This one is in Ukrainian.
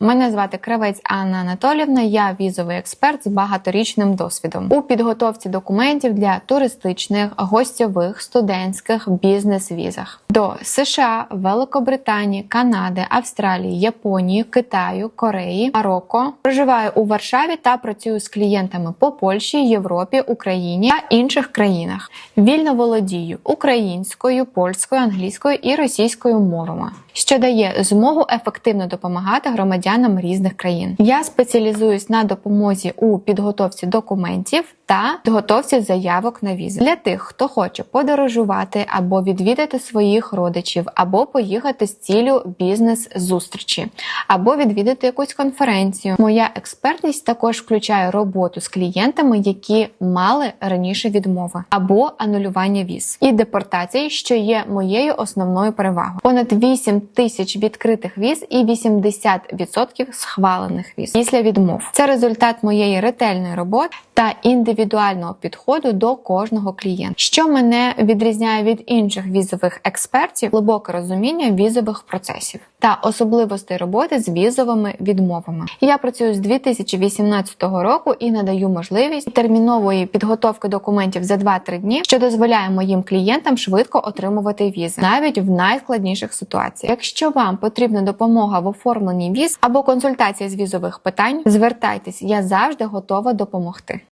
Мене звати Кравець Анна Анатолівна. Я візовий експерт з багаторічним досвідом у підготовці документів для туристичних, гостьових, студентських бізнес-візах до США, Великобританії, Канади, Австралії, Японії, Китаю, Кореї, Марокко. Проживаю у Варшаві та працюю з клієнтами по Польщі, Європі, Україні та інших країнах. Вільно володію українською, польською, англійською і російською мовами, що дає змогу ефективно допомагати громадянам різних країн. Я спеціалізуюсь на допомозі у підготовці документів та підготовці заявок на візи для тих, хто хоче подорожувати або відвідати своїх родичів, або поїхати з цілю бізнес-зустрічі, або відвідати якусь конференцію. Моя експертність також включає роботу з клієнтами, які мали раніше відмови, або анулювання віз і депортації, що є моєю основною перевагою. Понад 8 тисяч відкритих віз і 80% схвалених віз після відмов. Це результат моєї ретельної роботи та індивідуального підходу до кожного клієнта. Що мене відрізняє від інших візових експертів, глибоке розуміння візових процесів та особливостей роботи з візовими відмовами. Я працюю з 2018 року і надаю можливість термінової підготовки документів за 2-3 дні, що дозволяє моїм клієнтам швидко отримувати візи, навіть в найскладніших ситуаціях. Якщо вам потрібна допомога в оформленні віз або консультація з візових питань, звертайтесь, я завжди готова допомогти.